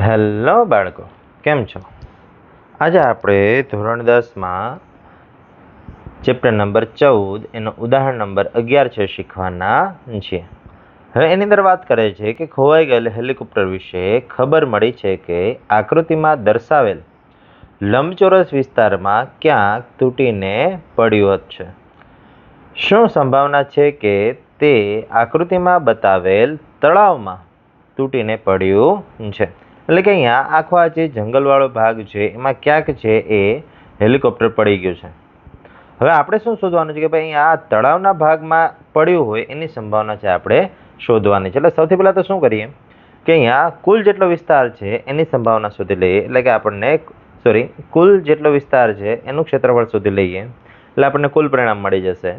Hello બાળકો, કેમ છો? આજે આપણે ધોરણ દસમાં ચેપ્ટર નંબર ચૌદ, એનો ઉદાહરણ નંબર અગિયાર છે શીખવાના છીએ. હવે એની અંદર વાત કરે છે કે ખોવાઈ ગયેલ હેલિકોપ્ટર વિશે ખબર મળી છે કે આકૃતિમાં દર્શાવેલ લંબચોરસ વિસ્તારમાં ક્યાંક તૂટીને પડ્યું છે. શું સંભાવના છે કે તે આકૃતિમાં બતાવેલ તળાવમાં તૂટીને પડ્યું છે? એટલે કે અહીંયા આખો આ જે જંગલવાળો ભાગ છે, એમાં ક્યાંક છે એ હેલિકોપ્ટર પડી ગયું છે. હવે આપણે શું શોધવાનું છે કે ભાઈ અહીંયા આ તળાવના ભાગમાં પડ્યું હોય એની સંભાવના છે આપણે શોધવાની છે. એટલે સૌથી પહેલાં તો શું કરીએ કે અહીંયા કુલ જેટલો વિસ્તાર છે એની સંભાવના શોધી લઈએ. એટલે કે આપણને સોરી, કુલ જેટલો વિસ્તાર છે એનું ક્ષેત્રફળ શોધી લઈએ. એટલે આપણને કુલ પરિણામ મળી જશે.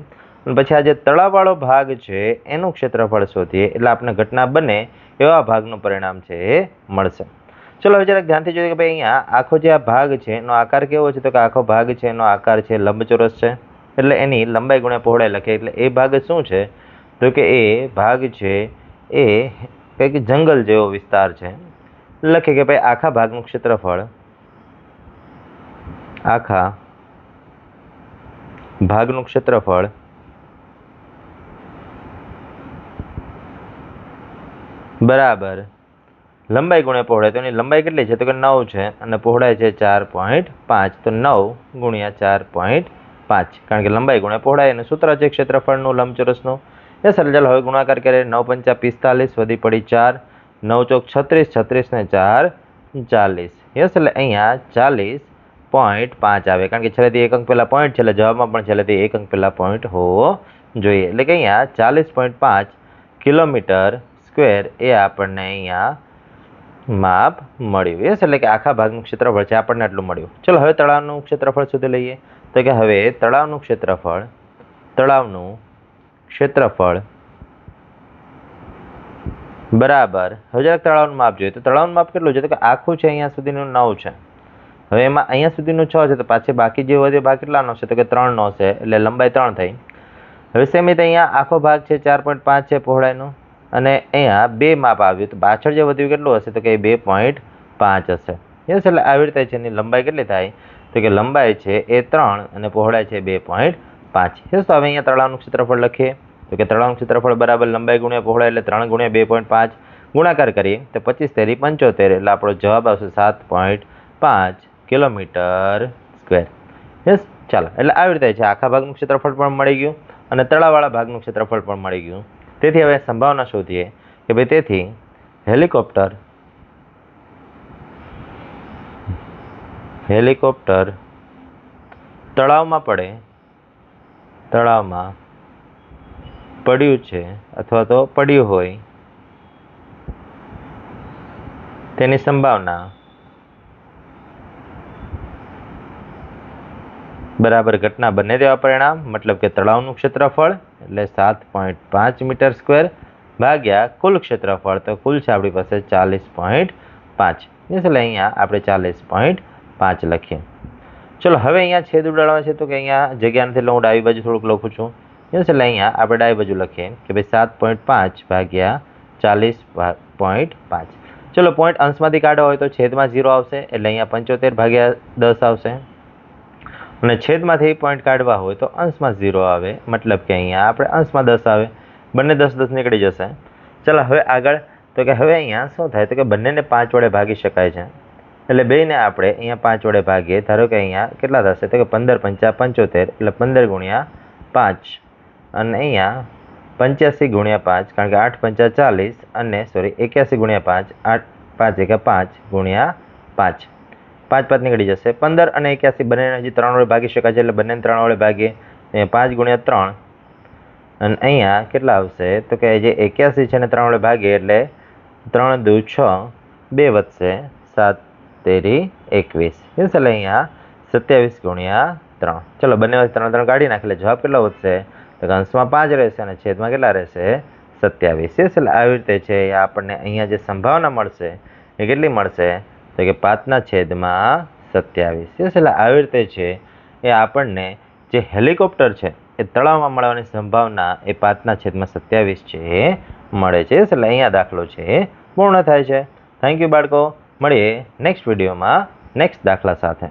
પછી આ જે તળાવવાળો ભાગ છે એનું ક્ષેત્રફળ શોધીએ. એટલે આપણને ઘટના બને એવા ભાગનું પરિણામ છે એ મળશે. ચલો હવે જરાક ધ્યાનથી જોઈએ કે ભાઈ અહીંયા આખો જે આ ભાગ છે, એનો આકાર કેવો છે? તો કે આખો ભાગ છે, એનો આકાર છે લંબચોરસ છે. એટલે એની લંબાઈ ગુણ્યા પહોળાઈ લખે એટલે એ ભાગ શું છે? તો કે એ ભાગ છે, એ કંઈક જંગલ જેવો વિસ્તાર છે. લખે કે ભાઈ આખા ભાગનું ક્ષેત્રફળ આખા ભાગનું ક્ષેત્રફળ બરાબર લંબાઈ ગુણ્યા પહોળાઈ, તો એની લંબાઈ કેટલી છે? તો કે નવ છે. અને પહોળાઈ છે ચાર પોઈન્ટ પાંચ. તો નવ ગુણ્યા ચાર પોઈન્ટ પાંચ. કારણ કે લંબાઈ ગુણ્યા પહોળાઈ અને સૂત્ર છે ક્ષેત્રફળનું, લંબચોરસનું. એ સર ચાલો હવે ગુણાકાર કરે. નવ પંચા પિસ્તાલીસ, વધી પડી ચાર. નવ ચોક છત્રીસ છત્રીસ ને ચાર, ચાલીસ. યસ, એટલે અહીંયા ચાલીસ પોઈન્ટ પાંચ આવે. કારણ કે છેલ્લેથી એક અંક પહેલાં પોઈન્ટ છે, એટલે જવાબમાં પણ છેલ્લેથી એક અંક પહેલાં પોઈન્ટ હોવો જોઈએ. એટલે કે અહીંયા ચાલીસ પોઈન્ટ પાંચ કિલોમીટર સ્ક્વેર એ આપણને અહીંયા માપ મળ્યું. યસ એટલે કે આખા ભાગનું ક્ષેત્રફળ છે, આપણને આટલું મળ્યું. ચલો, હવે તળાવનું ક્ષેત્રફળ સુધી લઈએ. તો કે હવે તળાવનું ક્ષેત્રફળ તળાવનું ક્ષેત્રફળ બરાબર. હવે જરાક તળાવનું માપ જોઈએ. તો તળાવનું માપ કેટલું છે? તો કે આખું છે અહીંયા સુધીનું નવ છે. હવે એમાં અહીંયા સુધીનું છ છે, તો પાછી બાકી જે વધે ભાગ કેટલાનો છે? તો કે ત્રણનો છે, એટલે લંબાઈ ત્રણ થઈ. હવે સેમ રીતે અહીંયા આખો ભાગ છે, ચાર પોઈન્ટ પાંચ છે, પહોળાઈનો. અને અહીંયા બે માપ આવ્યું. તો પાછળ જે વધ્યું કેટલું હશે? તો કે બે પોઈન્ટ પાંચ હશે. યસ એટલે આવી રીતે છે એની લંબાઈ કેટલી થાય? તો કે લંબાઈ છે એ ત્રણ અને પહોળાઈ છે બે પોઈન્ટ પાંચ. યસ તો હવે અહીંયા તળાવનું ક્ષેત્રફળ લખીએ. તો કે તળાવનું ક્ષેત્રફળ બરાબર લંબાઈ ગુણ્યા પહોળાઈ એટલે ત્રણ ગુણ્યા બે પોઈન્ટ પાંચ. ગુણાકાર કરીએ તો પચીસ તેરી પંચોતેર એટલે આપણો જવાબ આવશે સાત પોઈન્ટ પાંચ કિલોમીટર સ્ક્વેર યસ ચાલો. એટલે આવી રીતે છે. આખા ભાગનું ક્ષેત્રફળ પણ મળી ગયું અને તળાવવાળા ભાગનું ક્ષેત્રફળ પણ મળી ગયું. તેથી હવે સંભાવના શોધીએ કે ભાઈ તેથી હેલિકોપ્ટર હેલિકોપ્ટર તળાવમાં પડે, તળાવમાં પડ્યું છે અથવા તો પડ્યું હોય તેની સંભાવના બરાબર ઘટના બંને તેવા પરિણામ, મતલબ કે તળાવનું ક્ષેત્રફળ, એટલે સાત પોઈન્ટ પાંચ મીટર સ્ક્વેર ભાગ્યા કુલ ક્ષેત્રફળ. તો કુલ છે આપણી પાસે ચાલીસ પોઈન્ટ પાંચ. એટલે અહીંયા આપણે ચાલીસ પોઈન્ટ પાંચ લખીએ. ચલો, હવે અહીંયા છેદ ઉડાડવા છે તો કે અહીંયા જગ્યા નથી, એટલે હું ડાબી બાજુ થોડુંક લખું છું. એટલે અહીંયા આપણે ડાબી બાજુ લખીએ કે ભાઈ સાત પોઈન્ટ પાંચ ભાગ્યા ચાલીસ પોઈન્ટ પાંચ. ચલો, પોઈન્ટ અંશમાંથી કાઢો હોય તો છેદમાં ઝીરો આવશે, એટલે અહીંયા પંચોતેર ભાગ્યા દસ આવશે. અને છેદમાંથી પોઈન્ટ કાઢવા હોય તો અંશમાં ઝીરો આવે. મતલબ કે અહીંયા આપણે અંશમાં દસ આવે. બંને દસ દસ નીકળી જશે. ચાલો હવે આગળ. તો કે હવે અહીંયા શું થાય? તો કે બંનેને પાંચ વડે ભાગી શકાય છે. એટલે બેને આપણે અહીંયા પાંચ વડે ભાગીએ. ધારો કે અહીંયા કેટલા થશે? તો કે પંદર પંચા પંચોતેર એટલે પંદર ગુણ્યા પાંચ. અને અહીંયા પંચ્યાસી ગુણ્યા પાંચ, કારણ કે આઠ પંચા ચાલીસ અને સોરી એક્યાસી ગુણ્યા પાંચ, આઠ પાંચ એકા પાંચ ગુણ્યા પાંચ. પાંચ પાંચ નીકળી જશે. પંદર અને એક્યાસી બંનેને હજી ત્રણ વડે ભાગી શકાય છે એટલે બંને ત્રણ વડે ભાગીએ પાંચ ગુણ્યા ત્રણ. અને અહીંયા કેટલા આવશે? તો કે જે એક્યાસી છે ને ત્રણ વડે ભાગીએ એટલે ત્રણ દુ છ, બે વધશે સાત તેરી એકવીસ. એટલે અહીંયા સત્યાવીસ ગુણ્યા ત્રણ. ચલો, બંને વચ્ચે ત્રણ ત્રણ કાઢી નાખે એટલે જવાબ કેટલો વધશે? તો અંશમાં પાંચ રહેશે અને છેદમાં કેટલા રહેશે? સત્યાવીસ. એટલે આવી રીતે છે. આપણને અહીંયા જે સંભાવના મળશે એ કેટલી મળશે? તો કે પાંચના છેદમાં સત્યાવીસ. એટલે આવી રીતે છે એ આપણને જે હેલિકોપ્ટર છે એ તળાવમાં મળવાની સંભાવના એ પાંચના છેદમાં સત્યાવીસ છે એ મળે છે. એટલે અહીંયા દાખલો છે એ પૂર્ણ થાય છે. થેન્ક યુ બાળકો. મળીએ નેક્સ્ટ વિડીયોમાં નેક્સ્ટ દાખલા સાથે.